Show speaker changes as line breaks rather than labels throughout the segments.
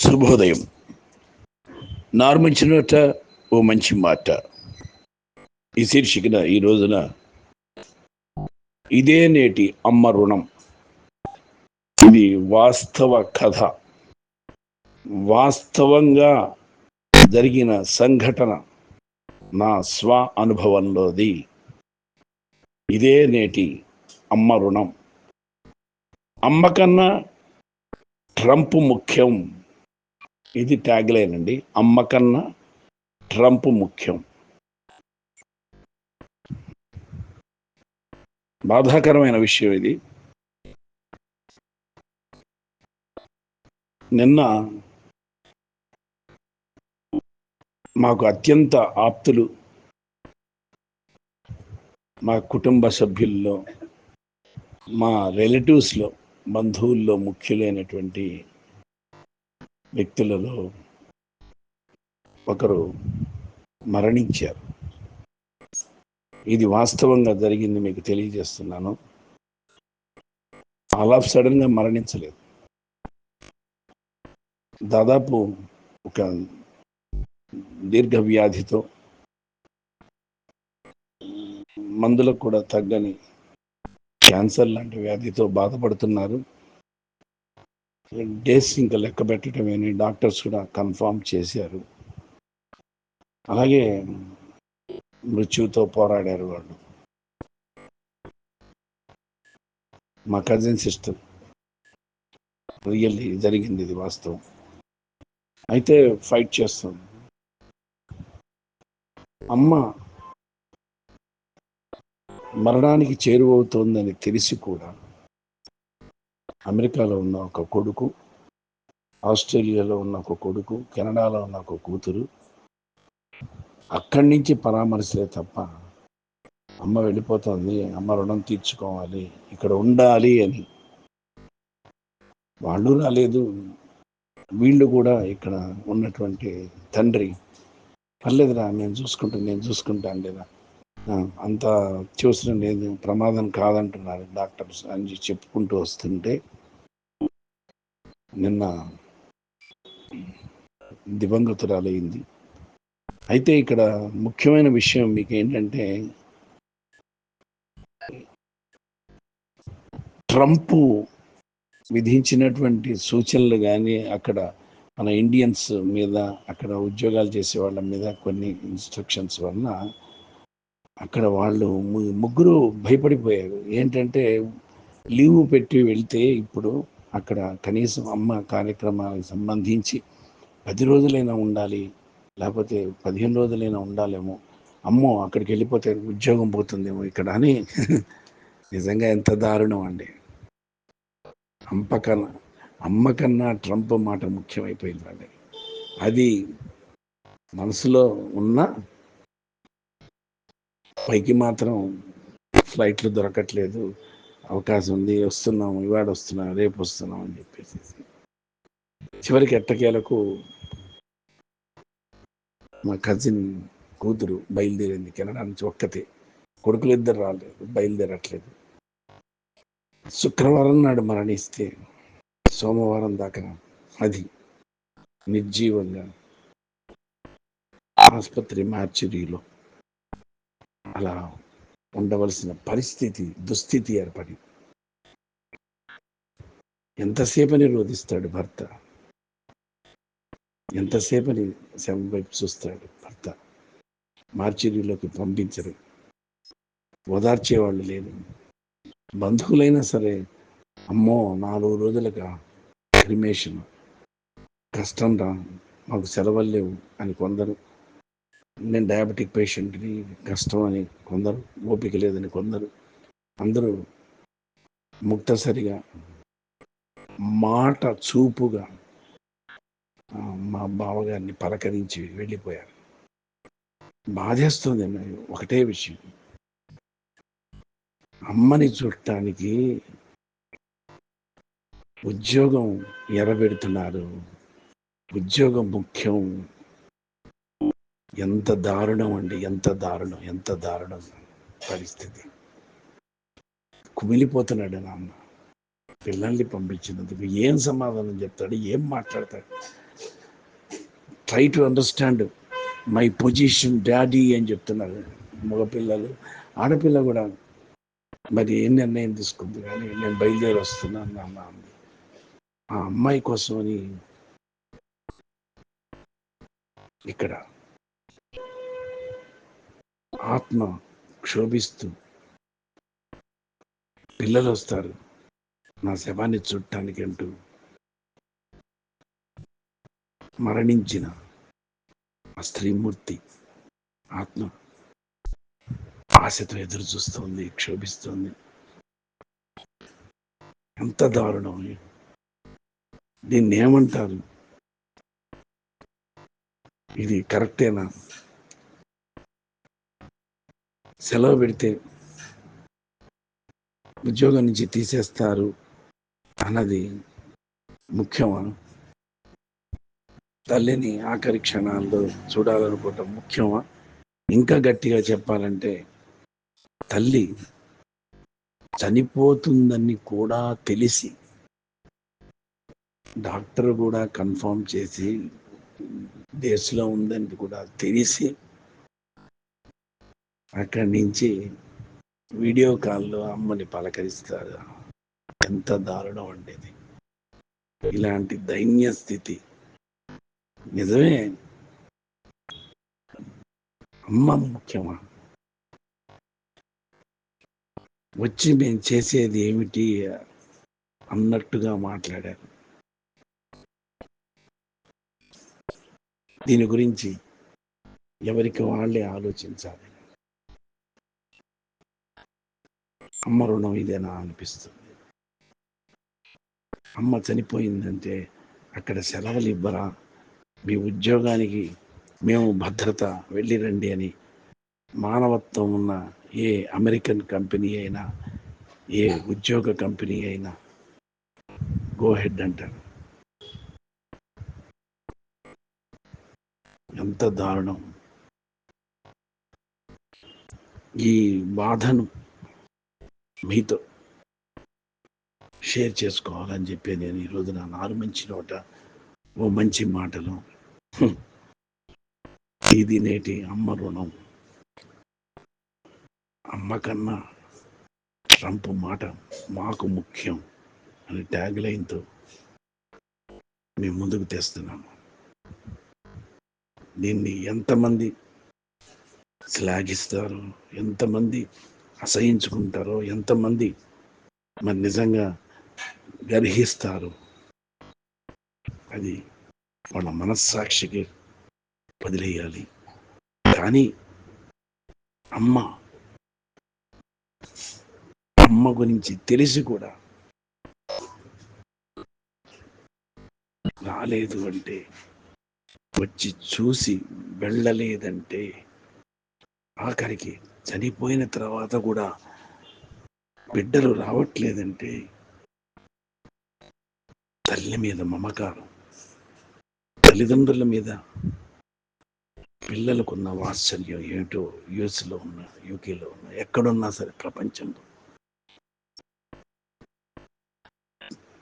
శుభోదయం. నార్మించినట ఓ మంచి మాట. ఈ శీర్షికన ఈ రోజున ఇదే నేటి అమ్మ రుణం. ఇది వాస్తవ కథ. వాస్తవంగా జరిగిన సంఘటన నా స్వ అనుభవంలోది. ఇదే నేటి అమ్మ రుణం. అమ్మ కన్నా ట్రంప్ ముఖ్యం. ఇది ట్యాగ్లైన్ అండి. అమ్మ కన్నా ట్రంప్ ముఖ్యం. బాధాకరమైన విషయం ఇది. నిన్న మాకు అత్యంత ఆప్తులు మా కుటుంబ సభ్యుల్లో మా రిలేటివ్స్లో బంధువుల్లో ముఖ్యులైనటువంటి వ్యక్తులలో ఒకరు మరణించారు. ఇది వాస్తవంగా జరిగింది మీకు తెలియజేస్తున్నాను. ఆల్ ఆఫ్ సడన్గా మరణించలేదు. దాదాపు ఒక దీర్ఘ వ్యాధితో మందులకు కూడా తగ్గని క్యాన్సర్ లాంటి వ్యాధితో బాధపడుతున్నారు. డేస్ ఇంకా లెక్క పెట్టడమేని డాక్టర్స్ కూడా కన్ఫర్మ్ చేశారు. అలాగే మృత్యువుతో పోరాడారు వాళ్ళు. మా కజిన్ సిస్టర్ రియల్లీ జరిగింది ఇది వాస్తవం. అయితే ఫైట్ చేస్తాం. అమ్మ మరణానికి చేరువవుతోందని తెలిసి కూడా అమెరికాలో ఉన్న ఒక కొడుకు ఆస్ట్రేలియాలో ఉన్న ఒక కొడుకు కెనడాలో ఉన్న ఒక కూతురు. అక్కడి నుంచి పరామర్శలే తప్ప అమ్మ వెళ్ళిపోతుంది అమ్మ రుణం తీర్చుకోవాలి ఇక్కడ ఉండాలి అని. వాళ్ళు రాలేదు. వీళ్ళు కూడా ఇక్కడ ఉన్నటువంటి తండ్రి పర్లేదురా నేను చూసుకుంటాను నేను చూసుకుంటాను లేదా అంత చూసిన లేదు ప్రమాదం కాదంటున్నారు డాక్టర్స్ అని చెప్పుకుంటూ వస్తుంటే నిన్న దివంగతురాలైంది అయితే ఇక్కడ ముఖ్యమైన విషయం మీకు ఏంటంటే ట్రంప్ విధించినటువంటి సూచనలు కానీ అక్కడ మన ఇండియన్స్ మీద అక్కడ ఉద్యోగాలు చేసే వాళ్ళ మీద కొన్ని ఇన్స్ట్రక్షన్స్ వలన అక్కడ వాళ్ళు ముగ్గురు భయపడిపోయారు. ఏంటంటే లీవ్ పెట్టి వెళ్తే ఇప్పుడు అక్కడ కనీసం అమ్మ కార్యక్రమాలకు సంబంధించి పది రోజులైనా ఉండాలి లేకపోతే పదిహేను రోజులైనా ఉండాలేమో అమ్మో అక్కడికి వెళ్ళిపోతే ఉద్యోగం పోతుందేమో ఇక్కడ అని నిజంగా ఎంత దారుణం అండి. అమ్మకన్నా అమ్మకన్నా ట్రంప్ మాట ముఖ్యమైపోయిందండి. అది మనసులో ఉన్న పైకి మాత్రం ఫ్లైట్లు దొరకట్లేదు. అవకాశం ఉంది వస్తున్నాం ఇవాడ వస్తున్నాం రేపు వస్తున్నాం అని చెప్పేసి. చివరికి ఎట్టకేలకు మా కజిన్ కూతురు బయలుదేరింది కెనడా నుంచి ఒక్కతే. కొడుకులు ఇద్దరు రాలేదు బయలుదేరట్లేదు. శుక్రవారం నాడు మరణిస్తే సోమవారం దాకా అది నిర్జీవంగా ఆసుపత్రి మార్చురీలో. అలా ఉండవలసిన పరిస్థితి దుస్థితి ఏర్పడి. ఎంతసేపని రోధిస్తాడు భర్త? ఎంతసేపని శవం వైపు చూస్తాడు భర్త? మార్చిరీలోకి పంపించరు. ఓదార్చేవాళ్ళు లేరు. బంధువులైనా సరే అమ్మో నాలుగు రోజులుగా క్రిమేషన్ కష్టం రా మాకు సెలవులు లేవు అని కొందరు నేను డయాబెటిక్ పేషెంట్ని కష్టం అని కొందరు ఓపిక లేదని కొందరు అందరూ ముక్తసరిగా మాట చూపుగా మా బావగారిని పలకరించి వెళ్ళిపోయారు. బాధేస్తుంది ఒకటే విషయం. అమ్మని చూడటానికి ఉద్యోగం ఎరబెడుతున్నారు. ఉద్యోగం ముఖ్యం. ఎంత దారుణం అండి ఎంత దారుణం ఎంత దారుణం పరిస్థితి. కుమిలిపోతున్నాడు నాన్న పిల్లల్ని పంపించినందుకు ఏం సమాధానం చెప్తాడు ఏం మాట్లాడతాడు. Try to understand my position daddy అని చెప్తున్నారు మగపిల్లలు. ఆడపిల్ల కూడా మరి ఏం నిర్ణయం తీసుకుంది కానీ నేను బయలుదేరి వస్తున్నాను నాన్న అంది. ఆ అమ్మాయి కోసమని ఇక్కడ ఆత్మ క్షోభిస్తూ పిల్లలు వస్తారు నా శవాన్ని చుట్టానికి అంటూ మరణించిన ఆ స్త్రీమూర్తి ఆత్మ ఆశతో ఎదురు చూస్తోంది క్షోభిస్తోంది. ఎంత దారుణం దీన్ని ఏమంటారు ఇది కరెక్టేనా? సెలవు పెడితే ఉద్యోగం నుంచి తీసేస్తారు అన్నది ముఖ్యమా? తల్లిని ఆఖరి క్షణాల్లో చూడాలనుకోవటం ముఖ్యమా? ఇంకా గట్టిగా చెప్పాలంటే తల్లి చనిపోతుందని కూడా తెలిసి డాక్టర్ కూడా కన్ఫర్మ్ చేసి డేస్లో ఉందని కూడా తెలిసి అక్కడి నుంచి వీడియో కాల్లో అమ్మని పలకరిస్తారు ఎంత దారుణం ఉండేది ఇలాంటి దైన్య స్థితి. నిజమే. అమ్మ ముఖ్యమా? వచ్చి మేము చేసేది ఏమిటి అన్నట్టుగా మాట్లాడారు. దీని గురించి ఎవరికి వాళ్ళే ఆలోచించాలి? అమ్మ రుణం ఇదేనా అనిపిస్తుంది. అమ్మ చనిపోయిందంటే అక్కడ సెలవులు ఇవ్వరా? మీ ఉద్యోగానికి మేము భద్రత వెళ్ళి రండి అని మానవత్వం ఉన్న ఏ అమెరికన్ కంపెనీ అయినా ఏ ఉద్యోగ కంపెనీ అయినా గోహెడ్ అంటారు. ఎంత దారుణం. ఈ బాధను మీతో షేర్ చేసుకోవాలని చెప్పి నేను ఈరోజు నా నారు మంచి నోట ఓ మంచి మాటలు ఇది నేటి అమ్మ రుణం. అమ్మ కన్నా ట్రంప్ మాట మాకు ముఖ్యం అని ట్యాగ్ లైన్తో మేము ముందుకు తెస్తున్నాము దీన్ని ఎంతమంది శ్లాఘిస్తారు ఎంతమంది అసహించుకుంటారో ఎంతమంది మరి నిజంగా గర్హిస్తారు? అది వాళ్ళ మనస్సాక్షికి వదిలేయాలి. కానీ అమ్మ అమ్మ గురించి తెలిసి కూడా రాలేదు అంటే వచ్చి చూసి వెళ్ళలేదంటే ఆఖరికి చనిపోయిన తర్వాత కూడా బిడ్డలు రావట్లేదంటే తల్లి మీద మమకారం తల్లిదండ్రుల మీద పిల్లలకున్న వాత్సల్యం ఏమిటో యుఎస్లో ఉన్న యూకేలో ఉన్న ఎక్కడున్నా సరే ప్రపంచంలో.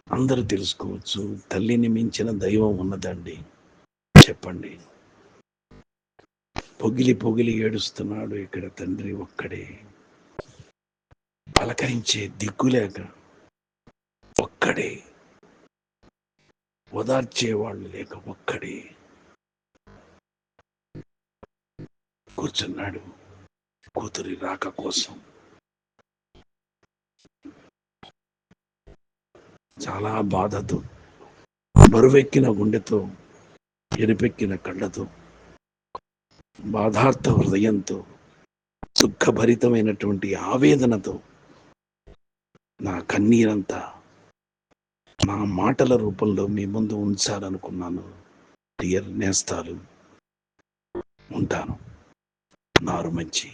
అందరూ తెలుసుకోవచ్చు తల్లిని మించిన దైవం ఉన్నదండి. చెప్పండి. పొగిలి పొగిలి ఏడుస్తున్నాడు ఇక్కడ తండ్రి ఒక్కడే. పలకరించే దిక్కులేక ఒక్కడే. ఓదార్చేవాళ్ళు లేక ఒక్కడే. కూర్చున్నాడు కూతురి రాక కోసం. చాలా బాధతో బరువెక్కిన గుండెతో ఎరిపెక్కిన కళ్ళతో బాధార్థ హృదయంతో దుఃఖభరితమైనటువంటి ఆవేదనతో నా కన్నీరంతా నా మాటల రూపంలో మీ ముందు ఉంచాలనుకున్నాను. డియర్ నేస్తాలు ఉంటాను. నారు మంచి